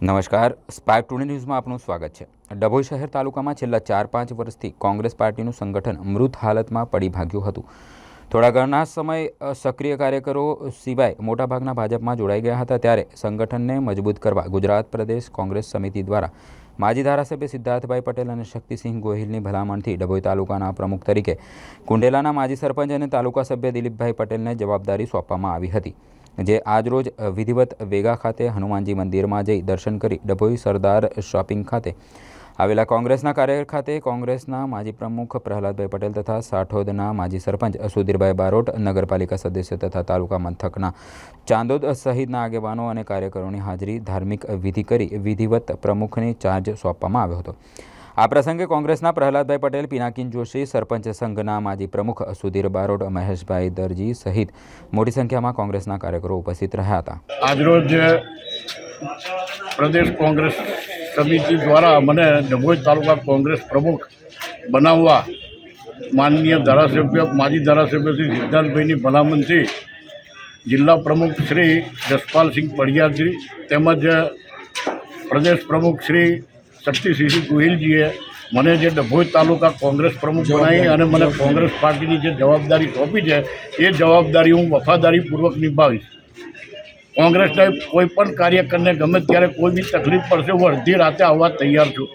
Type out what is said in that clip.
નમસ્કાર spark today ન્યૂઝમાં આપનું સ્વાગત છે. ડભોઈ શહેર તાલુકામાં છેલ્લા ચાર પાંચ વર્ષથી કોંગ્રેસ પાર્ટીનું સંગઠન મૃત હાલતમાં પડી ભાગ્યું હતું. થોડા ઘણા સમય સક્રિય કાર્યકરો સિવાય મોટાભાગના ભાજપમાં જોડાઈ ગયા હતા ત્યારે સંગઠનને મજબૂત કરવા ગુજરાત પ્રદેશ કોંગ્રેસ સમિતિ દ્વારા માજી ધારાસભ્ય સિદ્ધાર્થભાઈ પટેલ અને શક્તિસિંહ ગોહિલની ભલામણથી ડભોઈ તાલુકાના પ્રમુખ તરીકે કુંડેલાના માજી સરપંચ અને તાલુકા સભ્ય દિલીપભાઈ પટેલને જવાબદારી સોંપવામાં આવી હતી. જે આજરોજ વિધિવત વેગા ખાતે હનુમાનજી મંદિરમાં જઈ દર્શન કરી ડભોઈ સરદાર શોપિંગ ખાતે આવેલા કોંગ્રેસના કાર્યાલય ખાતે કોંગ્રેસના માજી પ્રમુખ પ્રહલાદભાઈ પટેલ તથા સાઠોદના માજી સરપંચ સુધીરભાઈ બારોટ, નગરપાલિકા સદસ્ય તથા તાલુકા મથકના ચાંદોદ સહિતના આગેવાનો અને કાર્યકરોની હાજરી ધાર્મિક વિધિ કરી વિધિવત પ્રમુખની ચાર્જ સોંપવામાં આવ્યો હતો. આ પ્રસંગે કોંગ્રેસના પ્રહલાદભાઈ પટેલ, પિનાકીન જોશી, સરપંચ સંઘના માજી પ્રમુખ સુધીર બારોટ, મહેશભાઈ દરજી સહિત મોટી સંખ્યામાં કોંગ્રેસના કાર્યકરો ઉપસ્થિત રહ્યા હતા. આજરોજ પ્રદેશ કોંગ્રેસ સમિતિ દ્વારા મને ડભોઈ તાલુકા કોંગ્રેસ પ્રમુખ બનાવવા માનનીય ધારાસભ્ય, માજી ધારાસભ્ય શ્રી સિદ્ધાર્થભાઈની ભલામણથી જિલ્લા પ્રમુખ શ્રી જસપાલસિંહ પડિયાજી તેમજ પ્રદેશ પ્રમુખ શ્રી શક્તિસિંહ ગોહિલજીએ મને જે ડભોઈ તાલુકા કોંગ્રેસ પ્રમુખ બનાવી અને મને કોંગ્રેસ પાર્ટીની જે જવાબદારી સોંપી છે, એ જવાબદારી હું વફાદારીપૂર્વક નિભાવીશ. કોંગ્રેસના કોઈ પણ કાર્યકરને ગમે ત્યારે કોઈ બી તકલીફ પડશે, હું અડધી રાતે આવવા તૈયાર છું.